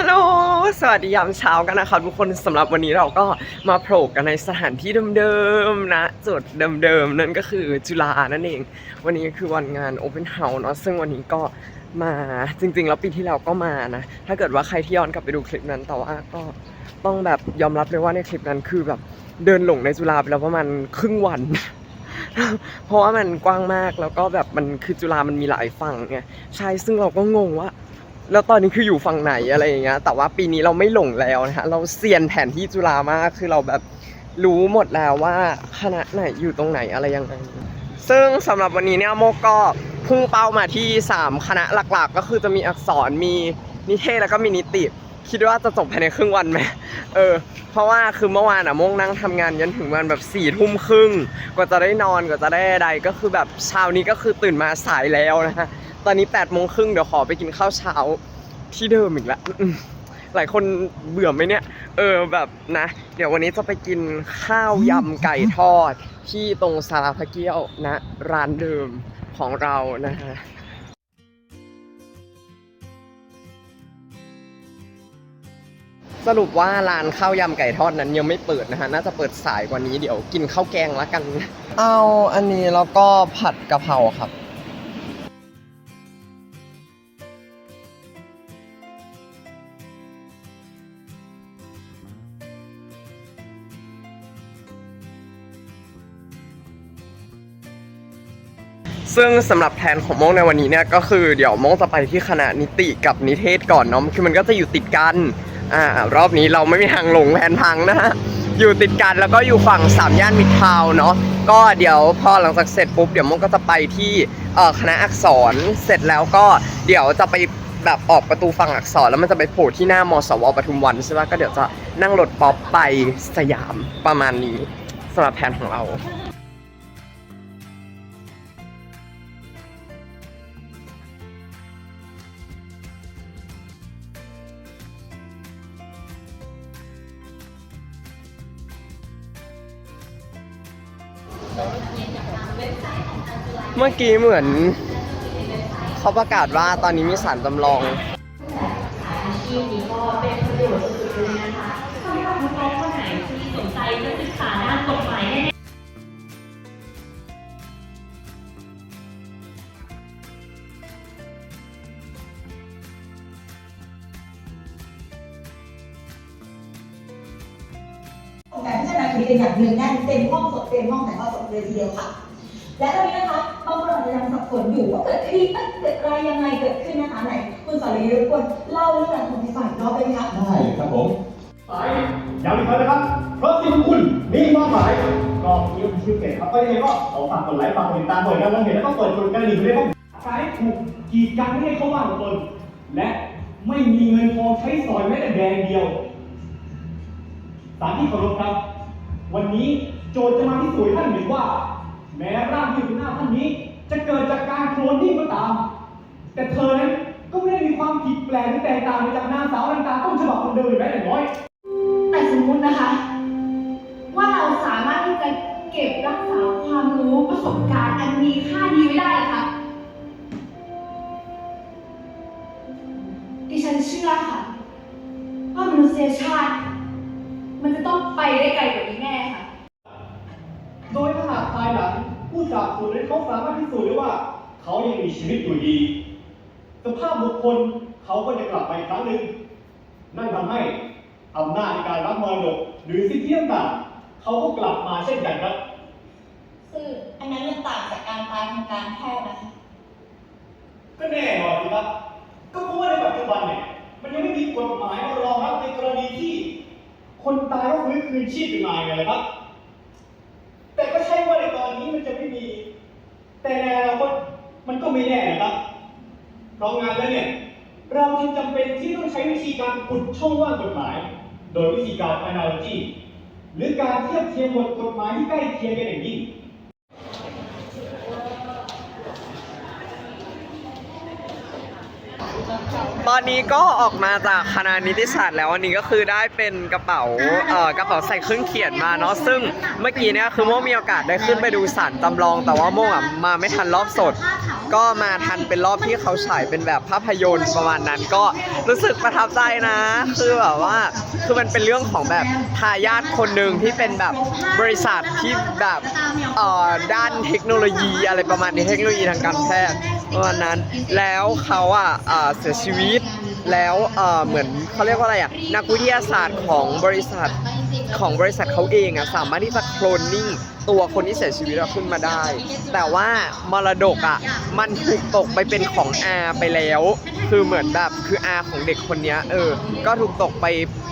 ฮัลโหล สวัสดียามเช้ากันนะครับทุกคนสำหรับวันนี้เราก็มาโผล่กันในสถานที่เดิมๆนะจุดเดิมๆนั่นก็คือจุฬานั่นเอง วันนี้คือวันงาน Open House เนาะซึ่งวันนี้ก็มาจริงๆ แล้วปีที่แล้วก็มานะ ถ้าเกิดว่าใครที่ย้อนกลับไปดูคลิปนั้นแต่ว่าก็ต้องแบบยอมรับเลยว่าในคลิปนั้นคือแบบเดินหลงในจุฬาไปแล้วประมาณครึ่งวันเพราะว่ามันกว้างมากแล้วก็แบบมันคือจุฬามันมีหลายฝั่งไงใช่ซึ่งเราก็งงว่า แล้วตอนนี้คืออยู่ฝั่งไหนอะไรอย่างเงี้ย แต่ว่าปีนี้เราไม่หลงแล้วนะฮะ เราเซียนแผนที่จุฬามาก คือเราแบบรู้หมดแล้วว่าคณะไหนอยู่ตรงไหนอะไรยังไง ซึ่งสำหรับวันนี้เนี่ยโมก็พุ่งเป้ามาที่ 3 คณะหลักๆ ก็คือจะมีอักษร มีนิเทศแล้วก็มีนิติ คิดว่าจะจบภายในครึ่งวันไหมเออ เพราะว่าคือเมื่อวานอะโมงนั่งทำงานยันถึงวันแบบสี่ทุ่มครึ่ง กว่าจะได้นอน กว่าจะได้ใดก็คือแบบเช้านี้ก็คือตื่นมาสายแล้วนะฮะ ตอนนี้8ปดโมงครึ่งเดี๋ยวขอไปกินข้าวเช้าที่เดิมอีกแล้วหลายคนเบื่อไหมเนี่ย เออแบบนะ เดี๋ยววันนี้จะไปกินข้าวยำไก่ทอด ที่ตรงสาราพระเกี้ยวนะ ร้านเดิมของเรานะฮะสรุปว่าร้านข้าวยำไก่ทอดนั้นยังไม่เปิดนะฮะ น่าจะเปิดสายกว่านี้เดี๋ยวกินข้าวแกงแล้วกัน เอาอันนี้แล้วก็ผัดกะเพราครับ ซึ่งสำหรับแผนของโมงในวันนี้เนี่ยก็คือเดี๋ยวโมงจะไปที่คณะนิติกับนิเทศก่อนเนาะคือมันก็จะอยู่ติดกันอ่ารอบนี้เราไม่มีทางหลงแผนพังนะฮะอยู่ติดกันแล้วก็อยู่ฝั่งสามย่านมิตรทาวเนาะก็เดี๋ยวพอหลังจากเสร็จปุ๊บเดี๋ยวโมงก็จะไปที่คณะอักษรเสร็จแล้วก็เดี๋ยวจะไปแบบออกประตูฝั่งอักษรแล้วมันจะไปโผล่ที่หน้ามสวปทุมวันใช่ไหมก็เดี๋ยวจะนั่งรถป๊อปไปสยามประมาณนี้สำหรับแผนของเรา เมื่อกี้เหมือน เขาประกาศว่าตอนนี้มีสารจำลองที่นี้ก็เป็นประโยชน์สุดๆเลยนะคะสำหรับน้องๆคนไหนที่สนใจจะศึกษาด้านกฎหมายการพัฒนาคดีกันอย่างเนืองแน่นเต็มห้องสดเต็มห้องแต่ว่าสดเลยทีเดียวค่ะ และตอนนี้นะคะบางคนอาจจะยังสับสนอยู่ว่าเกิดคดีเอ๊ะเกิดอะไรยังไงเกิดขึ้นนะคะไหนคุณสรยุทธ์รบกวนเล่าเรื่องราวของในฝ่ายรอบไปไหมคะได้ครับผมสายย้ำอีกครั้งนะครับ เพราะที่คุณมีความหมายก็มีชื่อเก่งครับก็ยังไงก็ขอฝากกดไลค์ฝากกดติดตามกดกระดิ่งแล้วก็เปิดกดกระดิ่งด้วยครับสายถูกกีดกันไม่ให้เข้าบ้านของตนและไม่มีเงินทองใช้สอยแม้แต่แดงเดียวสารที่เคารพครับ วันนี้โจทย์จะมาพิสูจน์ให้ท่านเห็นว่า แม้ร่างที่อยู่หน้าท่านนี้ จะเกิดจากการโคลนนิ่งก็ตาม แต่เธอนั้นก็ไม่ได้มีความผิดแปลกหรือแตกต่างไปจากนางสาวลังกาต้นฉบับคนเดิมแม้แต่น้อย แต่สมมุตินะคะ ว่าเราสามารถที่จะเก็บรักษาความรู้ประสบการณ์อันมีค่านี้ไว้ได้เหรอคะดิฉันเชื่อค่ะ ว่ามนุษยชาติ ผู้สาบสูญนั้นเขาสามารถพิสูจน์ได้ว่า เขายังมีชีวิตอยู่ดี สภาพบุคคลเขาก็จะกลับมาอีกครั้งหนึ่ง นั่นทำให้อำนาจในการรับมรดกหรือสิทธิต่างๆเขาก็กลับมาเช่นกันครับซึ่งอันนั้นมันต่างจากการตายทางการแพทย์นะคะก็แน่นอนสิครับ ก็เพราะว่าในปัจจุบันเนี่ยมันยังไม่มีกฎหมายมารองรับในกรณีที่ คนตายแล้วฟื้นคืนชีพขึ้นมาไงล่ะครับ แต่ก็ใช่ว่าในตอนนี้มันจะไม่มี แต่ในอนาคตมันก็ไม่แน่นะครับเพราะงานแล้วเนี่ย เราจึงจำเป็นที่ต้องใช้วิธีการขุดช่องว่างกฎหมาย โดยวิธีการ analogy หรือการเทียบเทียมบทกฎหมายที่ใกล้เคียงกันอย่างยิ่ง ตอนนี้ก็ออกมาจากคณะนิติศาสตร์แล้ววันนี้ก็คือได้เป็นกระเป๋าเอ่อกระเป๋าใส่เครื่องเขียนมาเนาะซึ่งเมื่อกี้เนี่ยคือโมมีโอกาสได้ขึ้นไปดูสารจำลอง แต่ว่าโมอะมาไม่ทันรอบสด ก็มาทันเป็นรอบที่เขาฉายเป็นแบบภาพยนตร์ประมาณนั้นก็รู้สึกประทับใจนะ คือแบบว่าคือมันเป็นเรื่องของแบบทายาทคนหนึ่งที่เป็นแบบบริษัทที่แบบเอ่อด้านเทคโนโลยีอะไรประมาณนี้เทคโนโลยีทางการแพทย์ ประมาณนั้น แล้วเขาอะเสียชีวิตแล้วเหมือนเขาเรียกว่าอะไรอะนักวิทยาศาสตร์ของบริษัทของบริษัทเขาเองอะสามารถที่จะโคลนนิ่ง ตัวคนที่เสียชีวิตอะขึ้นมาได้ แต่ว่ามรดกอะมันถูกตกไปเป็นของอาไปแล้ว คือเหมือนแบบคืออาของเด็กคนนี้เออ ก็ถูกตกไป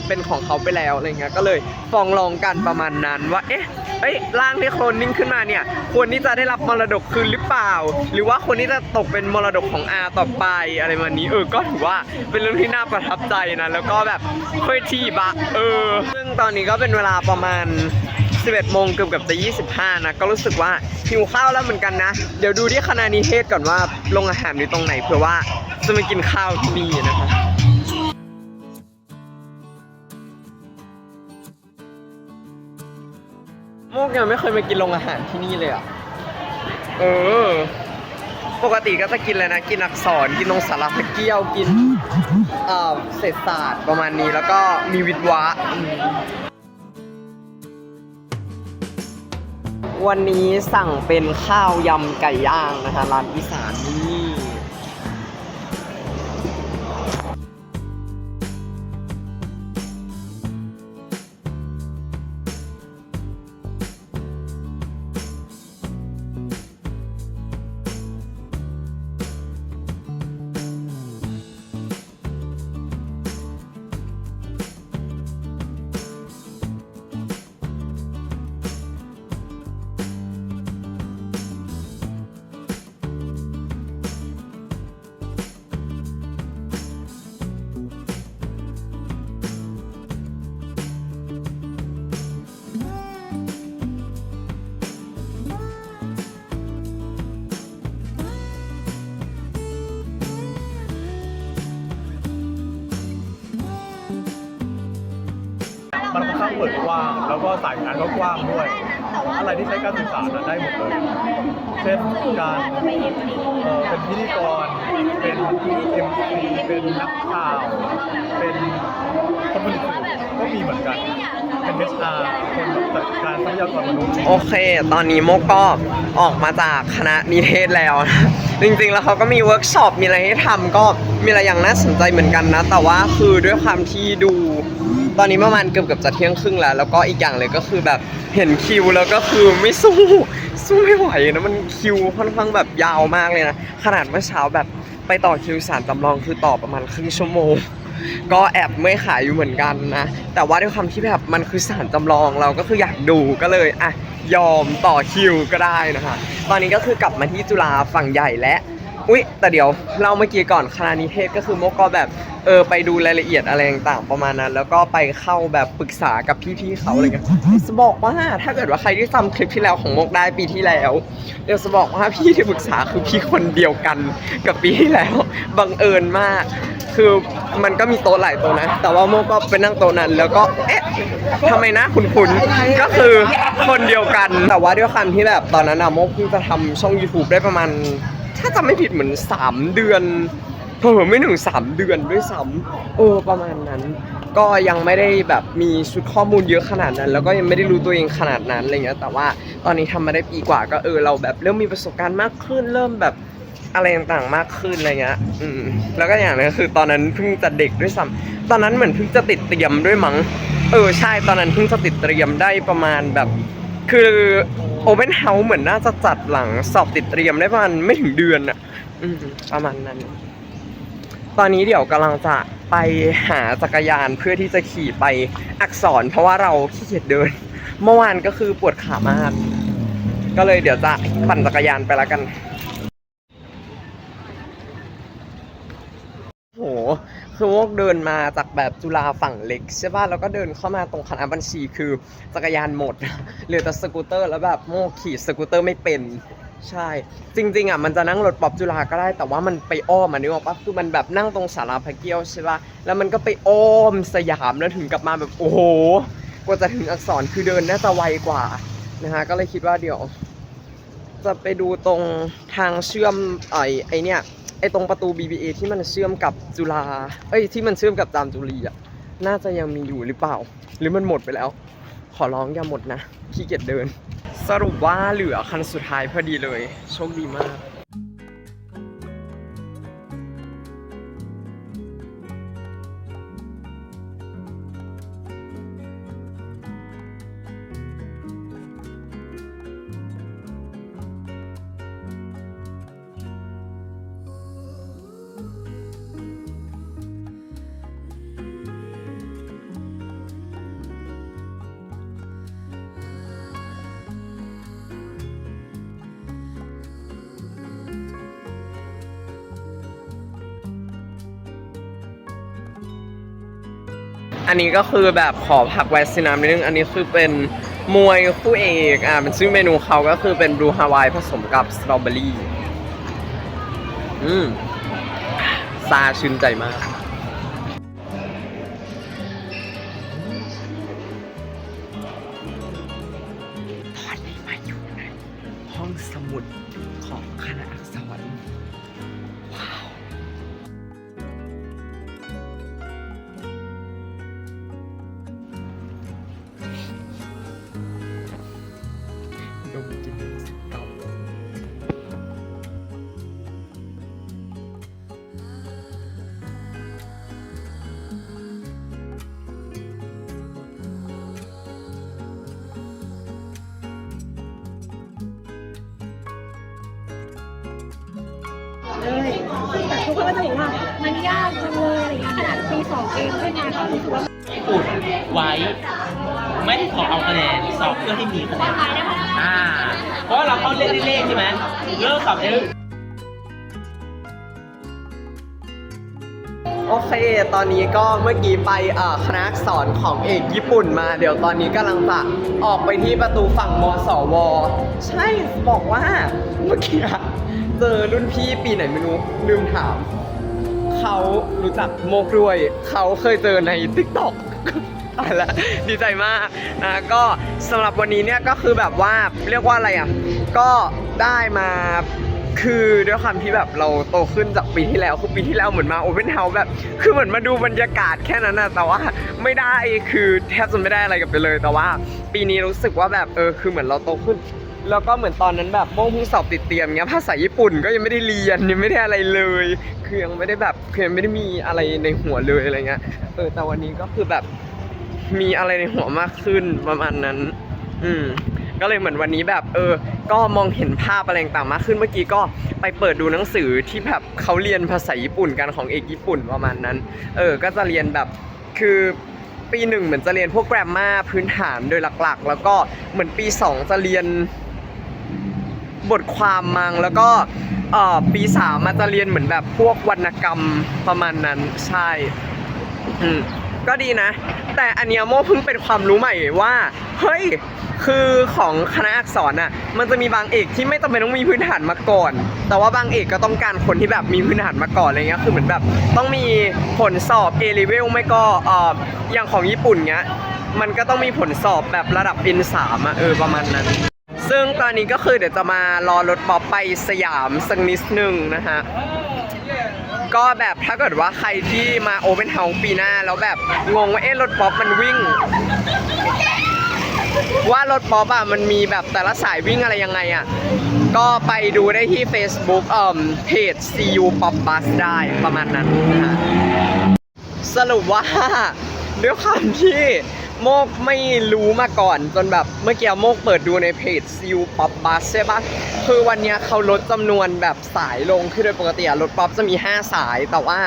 เป็นของเขาไปแล้วอะไรเงี้ยก็เลยฟ้องร้องกันประมาณนั้นว่าเอ๊ะเอ้ยร่างที่โคลนนิ่งขึ้นมาเนี่ยควรที่จะได้รับมรดกคืนหรือเปล่า หรือว่าควรที่จะตกเป็นมรดกของอาต่อไปอะไรประมาณนี้เออก็ถือว่าเป็นเรื่องที่น่าประทับใจนะแล้วก็แบบค่อยทีบะเออ ซึ่งตอนนี้ก็เป็นเวลาประมาณ 11โมงเกือบเกือบจะ25 นะ ก็รู้สึกว่าหิวข้าวแล้วเหมือนกันนะ เดี๋ยวดูที่คณะนิเทศก่อนว่าโรงอาหารอยู่ตรงไหนเผื่อว่าจะมากินข้าวที่นี่นะคะโมกยังไม่เคยมากินโรงอาหารที่นี่เลยอะ เออ ปกติก็จะกินอะไรนะ กินอักษร กินตรงสารพัดเกี้ยว กินเอ่อเศรษฐศาสตร์ประมาณนี้ แล้วก็มีวิทย์วะ วันนี้สั่งเป็นข้าวยำไก่ย่างนะคะร้านอีสานนี่ เปิดกว้าง แล้วก็สายงานก็กว้างด้วย อะไรที่ใช้การสื่อสารน่ะได้หมดเลย เช่นการเอ่อเป็นพิธีกร เป็นเอ็มซีเป็นนักข่าว เป็นคนผลิตสื่อก็มีเหมือนกัน เป็นเอชอาร์คนจัดการทรัพยากรมนุษย์ โอเค ตอนนี้โมกก็ออกมาจากคณะนิเทศแล้วนะ จริงๆ แล้วเขาก็มีเวิร์กช็อป มีอะไรให้ทำก็มีอะไรอย่างน่าสนใจเหมือนกันนะ แต่ว่าคือด้วยความที่ดู ตอนนี้ประมาณเกือบเกือบจะเที่ยงครึ่งแล้ว แล้วก็อีกอย่างเลยก็คือแบบเห็นคิวแล้วก็คือไม่สู้สู้ไม่ไหวนะมันคิวค่อนข้างแบบยาวมากเลยนะขนาดเมื่อเช้าแบบไปต่อคิวสารจำลองคือต่อประมาณครึ่งชั่วโมง ก็แอบไม่ขายอยู่เหมือนกันนะ แต่ว่าด้วยความที่แบบมันคือสารจำลองเราก็คืออยากดูก็เลยอะยอมต่อคิวก็ได้นะคะ ตอนนี้ก็คือกลับมาที่จุฬาฝั่งใหญ่และ อุ๊ย แต่เดี๋ยวเราเมื่อกี้ก่อนคณะนิเทศก็คือโมก็แบบเออไปดูรายละเอียดอะไรต่างๆประมาณนั้น แล้วก็ไปเข้าแบบปรึกษากับพี่ๆเขาอะไรเงี้ยจะบอกว่าถ้าเกิดว่าใครที่จำคลิปที่แล้วของโมกได้ปีที่แล้ว เดี๋ยวจะบอกว่าพี่ที่ปรึกษาคือพี่คนเดียวกันกับปีที่แล้วบังเอิญมาก คือมันก็มีโต๊ะหลายโต๊ะนะ แต่ว่าโมกก็ไปนั่งโต๊ะนั้น แล้วก็เอ๊ะทำไมนะคุณคุณก็คือคนเดียวกันแต่ว่าด้วยความที่แบบตอนนั้นอะโมกเพิ่งจะทำช่อง YouTube ได้ประมาณ ถ้าจำไม่ผิดเหมือน3เดือนเผลอไม่ถึง3เดือนด้วยซ้ำเออประมาณนั้น ก็ยังไม่ได้แบบมีชุดข้อมูลเยอะขนาดนั้น แล้วก็ยังไม่ได้รู้ตัวเองขนาดนั้นอะไรเงี้ยแต่ว่าตอนนี้ทำมาได้ปีกว่าก็เออเราแบบเริ่มมีประสบการณ์มากขึ้น เริ่มแบบอะไรต่างๆมากขึ้นอะไรเงี้ยอืมแล้วก็อย่างนึงก็คือตอนนั้นเพิ่งจะเด็กด้วยซ้ำตอนนั้นเหมือนเพิ่งจะติดเตรียมด้วยมั้งเออใช่ตอนนั้นเพิ่งจะติดเตรียมได้ประมาณแบบ คือโอเ n นเฮาส์เหมือนน่าจะจัดหลังสอบติดเตรียมได้ประมาณไม่ถึงเดือนอะอืมประมาณนั้น ตอนนี้เดี๋ยวกำลังจะไปหาจักรยานเพื่อที่จะขี่ไปอักษร เพราะว่าเราขี้เกียจเดิน เมื่อวานก็คือปวดขามาก ก็เลยเดี๋ยวจะปั่นจักรยานไปแล้วกัน โห คือโมกเดินมาจากแบบจุฬาฝั่งเล็กใช่ป่ะแล้วก็เดินเข้ามาตรงคณะบัญชีคือจักรยานหมดเหลือแต่สกูตเตอร์แล้วแบบโมกขี่สกูตเตอร์ไม่เป็นใช่ จริง ๆอะมันจะนั่งรถป๊อปจุฬาก็ได้แต่ว่ามันไปอ้อมอะนึกออกปะคือมันแบบนั่งตรงสาราพระเกี้ยวใช่ป่ะแล้วมันก็ไปอ้อมสยามแล้วถึงกลับมาแบบโอ้โหกว่าจะถึงอักษรคือเดินน่าจะไวกว่านะฮะก็เลยคิดว่าเดี๋ยว จะไปดูตรงทางเชื่อมไอไอเนี่ย ไอตรงประตู BBA ที่มันเชื่อมกับจุฬาเอ้ยที่มันเชื่อมกับจามจุรีอะน่าจะยังมีอยู่หรือเปล่า หรือมันหมดไปแล้ว ขอร้องอย่าหมดนะขี้เกียจเดิน สรุปว่าเหลือคันสุดท้ายพอดีเลย โชคดีมาก นนี้ก็คือแบบขอผักแวสซินามนิดนึง อันนี้คือเป็นมวยคู่เอกอ่าเป็นชื่อเมนูเขาก็คือเป็นบลูฮาวายผสมกับสตรอเบอรี่อืมซาชื่นใจมาก ทุกคนก็จะบอกว่ามันยากจังเลยอะไรอย่างเงี้ยขนาดปีสองเองขึ้นมาก็รู้สึกว่าอุดไว้ ไม่ได้ขอเอาคะแนนสอบเพื่อให้มีคะแนนอ่าเพราะเราเข้าเล่นเลขใช่ไหมเริ่มสอบเองโอเค ตอนนี้ก็เมื่อกี้ไปคณะสอักษรของเอกญี่ปุ่นมา เดี๋ยวตอนนี้กำลังจะออกไปที่ประตูฝั่งมสว ใช่ บอกว่าเมื่อกี้อะ เจอรุ่นพี่ปีไหนไม่รู้ลืมถาม เขารู้จักโมกด้วย เขาเคยเจอใน t ิ k t o k ตายละดีใจมากนะก็สำหรับวันนี้เนี่ยก็คือแบบว่าเรียกว่าอะไรอะ ก็ได้มาคือด้วยความที่แบบเราโตขึ้นจากปีที่แล้วคือปีที่แล้วเหมือนมาโอเ n นเฮาส์แบบคือเหมือนมาดูบรรยากาศแค่นั้นนะแต่ว่าไม่ได้คือแทบจะไม่ได้อะไรกับไปเลย แต่ว่า ปีนี้รู้สึกว่าแบบเออคือเหมือนเราโตขึ้น แล้วก็เหมือนตอนนั้นแบบโม่งเพิ่งสอบติดเตรียมเงี้ยภาษาญี่ปุ่นก็ยังไม่ได้เรียนยังไม่ได้อะไรเลยคือยังไม่ได้แบบคือยังไม่ได้มีอะไรในหัวเลยอะไรเงี้ยเออแต่วันนี้ก็คือแบบมีอะไรในหัวมากขึ้นประมาณนั้น อืมก็เลยเหมือนวันนี้แบบเออ ก็มองเห็นภาพอะไรต่างมากขึ้นเมื่อกี้ก็ไปเปิดดูหนังสือที่แบบเขาเรียนภาษาญี่ปุ่นกันของเอกญี่ปุ่นประมาณนั้น เออ ก็จะเรียนแบบคือปีหนึ่งเหมือนจะเรียนพวกแกรมมาพื้นฐานโดยหลักๆ แล้วก็เหมือนปีสองจะเรียน บทความมังแล้วก็ปีสามมันจะเรียนเหมือนแบบพวกวรรณกรรมประมาณนั้นใช่ก็ดีนะ แต่อันเนี้ยโมเพิ่งเป็นความรู้ใหม่ว่า เฮ้ย คือของคณะอักษรน่ะ มันจะมีบางเอกที่ไม่จำเป็นต้องมีพื้นฐานมาก่อน แต่ว่าบางเอกก็ต้องการคนที่แบบมีพื้นฐานมาก่อนอะไรเงี้ย คือเหมือนแบบต้องมีผลสอบ A level ไม่ก็เอ่ออย่างของญี่ปุ่นเงี้ย มันก็ต้องมีผลสอบแบบระดับ N3 อะเออประมาณนั้น ซึ่งตอนนี้ก็คือเดี๋ยวจะมารอรถป๊อปไปสยามสักนิดนึงนะฮะ ก็แบบถ้าเกิดว่าใครที่มาโอเ n นเฮาส์ปีหน้า แล้วแบบงงว่าเอ๊ะรถป๊อปมันวิ่ง ว่ารถป๊อปอะมันมีแบบแต่ละสายวิ่งอะไรยังไงอะก็ไปดูได้ที่ Facebook เอ่อเพจ CU Pop Bus ได้ประมาณนั้นนะฮะ สรุปว่าด้วยความที่ โมกไม่รู้มาก่อนจนแบบเมื่อกี้โมกเปิดดูในเพจซิลป๊อปบัสใช่ปะคือวันนี้เขาลดจำนวนแบบสายลงคือโดยปกติรถป๊อปจะมี 5 สาย แต่ว่า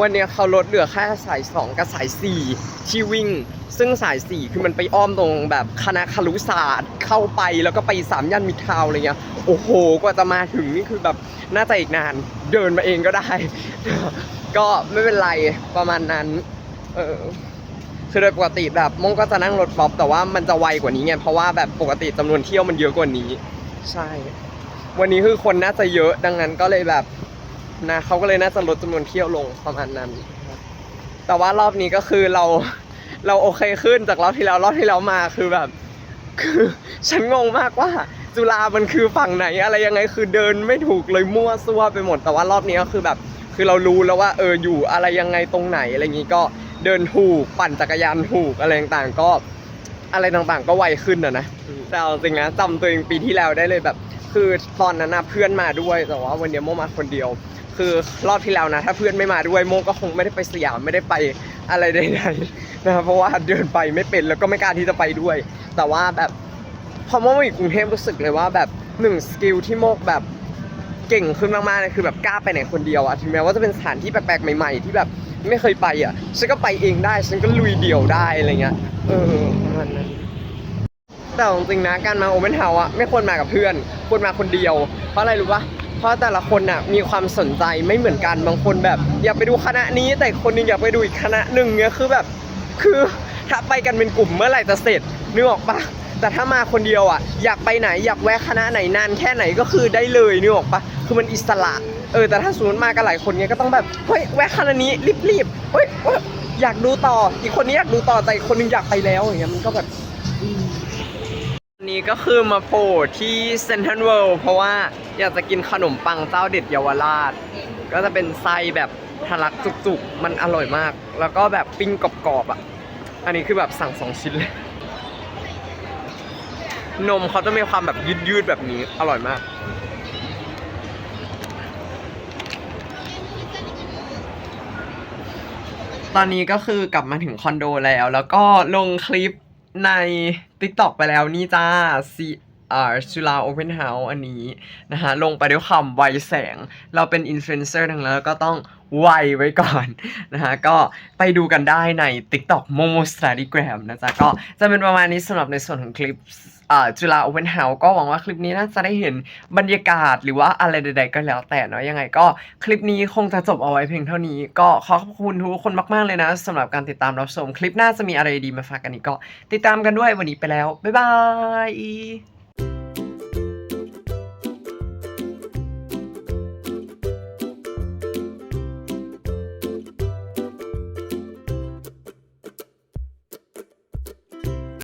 วันนี้เขาลดเหลือแค่สาย 2 กับสาย 4 ที่วิ่ง ซึ่งสาย 4 คือมันไปอ้อมตรงแบบคณะครุศาสตร์เข้าไปแล้วก็ไปสามย่านมิทาวอะไรเงี้ยโอ้โห กว่าจะมาถึงนี่คือแบบน่าจะอีกนานเดินมาเองก็ได้ ก็ไม่เป็นไรประมาณนั้น เออ คือโดยปกติแบบมงก็จะนั่งรถป๊อปแต่ว่ามันจะไวกว่านี้ไงเพราะว่าแบบปกติจำนวนเที่ยวมันเยอะกว่านี้ ใช่ วันนี้คือคนน่าจะเยอะดังนั้นก็เลยแบบนะเขาก็เลยน่าจะลดจำนวนเที่ยวลงประมาณนั้น แต่ว่ารอบนี้ก็คือเราเราโอเคขึ้นจากรอบที่แล้วรอบที่แล้วมาคือแบบ คือฉันงงมากว่า จุฬามันคือฝั่งไหนอะไรยังไงคือเดินไม่ถูกเลยมั่วซั่วไปหมด แต่ว่ารอบนี้ก็คือแบบ คือเรารู้แล้วว่าเอออยู่อะไรยังไงตรงไหนอะไรอย่างงี้ก็ เดินถูก ปั่นจักรยานถูกอะไรต่างๆก็อะไรต่างๆก็ไวขึ้นอะนะแต่เอาจริงนะจำตัวเองปีที่แล้วได้เลยแบบ คือตอนนั้นนะเพื่อนมาด้วยแต่ว่าวันเนี้ยโมมาคนเดียว คือรอบที่แล้วนะ ถ้าเพื่อนไม่มาด้วยโมก็คงไม่ได้ไปสยามไม่ได้ไปอะไรใดๆนะครับเพราะว่าเดินไปไม่เป็นแล้วก็ไม่กล้าที่จะไปด้วย แต่ว่าแบบพอโมมาอยู่กรุงเทพรู้สึกเลยว่าแบบหนึ่งสกิลที่โมกแบบ เก่งขึ้นมากๆเลยคือแบบกล้าไปไหนคนเดียวอะถึงแม้ว่าจะเป็นสถานที่แปลกๆใหม่ ๆ ที่แบบไม่เคยไปอะฉันก็ไปเองได้ฉันก็ลุยเดี่ยวได้อะไรเงี้ยเออประมาณนั้นแต่เอาจริงๆนะการมาโอเ n นเฮาส์อะไม่ควรมากับเพื่อนควรมาคนเดียว เพราะอะไรรู้ปะเพราะแต่ละคนน่ะมีความสนใจไม่เหมือนกันบางคนแบบ อยากไปดูคณะนี้ แต่คนนึงอยากไปดูอีกคณะหนึ่งเนี่ยคือแบบ คือถ้าไปกันเป็นกลุ่มเมื่อไหร่จะเสร็จนึกออกปะ แต่ถ้ามาคนเดียวอะ อยากไปไหนอยากแวะคณะไหนนานแค่ไหนก็คือได้เลยนึกออกปะคือมันอิสระ เออแต่ถ้าสมมติมากันหลายคนเนี้ยก็ต้องแบบเฮ้ยแวะคณะนี้รีบๆเฮ้ยเฮ้ยอยากดูต่ออีกคนนี้อยากดูต่อแต่อีกคนนึงอยากไปแล้วอย่างเงี้ยมันก็แบบอันนี้ก็คือมาโผล่ที่เซนทรัลเวิลด์เพราะว่าอยากจะกินขนมปังเจ้าเด็ดเยาวราช ก็จะเป็นไส้แบบทะลักจุกๆ มันอร่อยมาก แล้วก็แบบปิ้งกรอบๆอะ อันนี้คือแบบสั่งสองชิ้นเลย นมเขาจะมีความแบบยืดๆแบบนี้ อร่อยมาก ตอนนี้ก็คือกลับมาถึงคอนโดแล้ว แล้วก็ลงคลิปใน TikTok ไปแล้วนี่จ้า C อ่าจุฬาโอเพนเฮาส์อันนี้ นะฮะ ลงไปด้วยความไวแสง เราเป็นอินฟลูเอนเซอร์ทั้งนั้นแล้วก็ต้อง ไวไว้ก่อนนะฮะก็ไปดูกันได้ใน TikTok Momo Studygram นะจ๊ะก็จะเป็นประมาณนี้สำหรับในส่วนของคลิปจุฬาโอเพนเฮาส์ก็หวังว่าคลิปนี้น่าจะได้เห็นบรรยากาศหรือว่าอะไรใด ๆ ก็แล้วแต่เนาะยังไงก็คลิปนี้คงจะจบเอาไว้เพียงเท่านี้ ก็ขอขอบคุณทุกคนมาก ๆ เลยนะสำหรับการติดตามรับชมคลิปหน้าจะมีอะไรดีมาฝากกันอีกก็ ติดตามกันด้วยวันนี้ไปแล้ว บ๊ายบาย